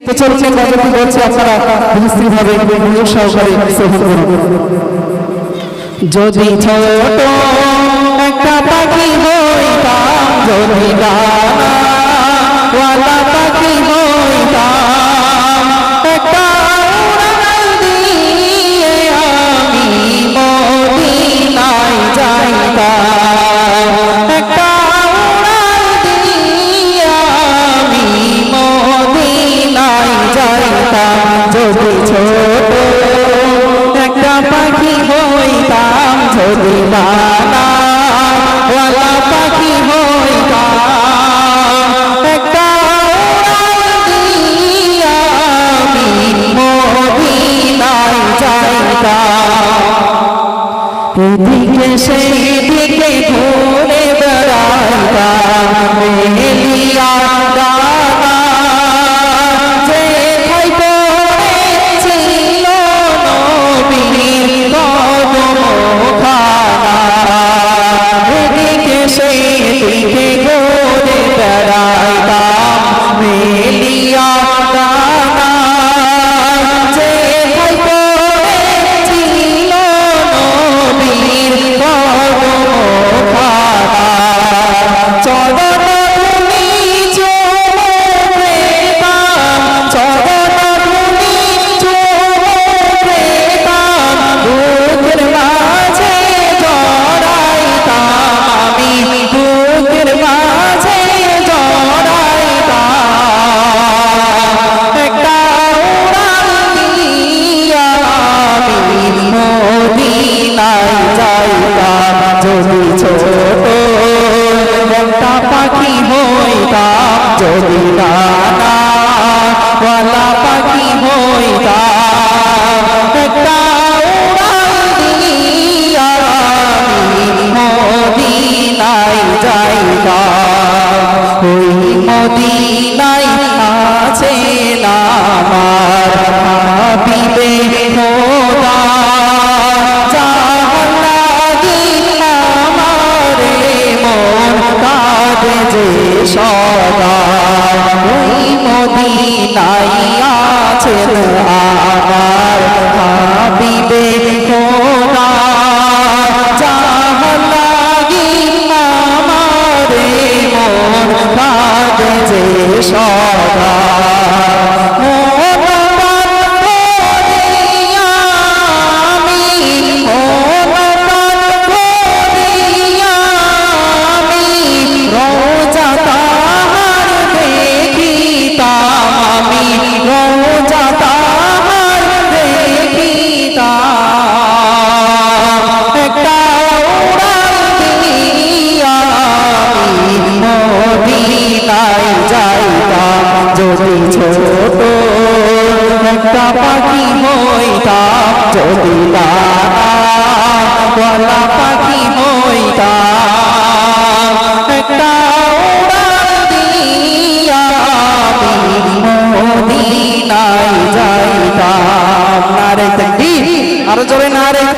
পেছনে গজলটি বলছে আপনারা মিস্ত্রি ভাবে মনোযোগ যদি ছোট একটা পাখি হইতাম যদি গানা ছবিরা পাখি হইতা যদি দানা নাই আছেন আমার হাবিবে খোদা লাগি আমার মন কাজে সব পাখি হইতাম যদি না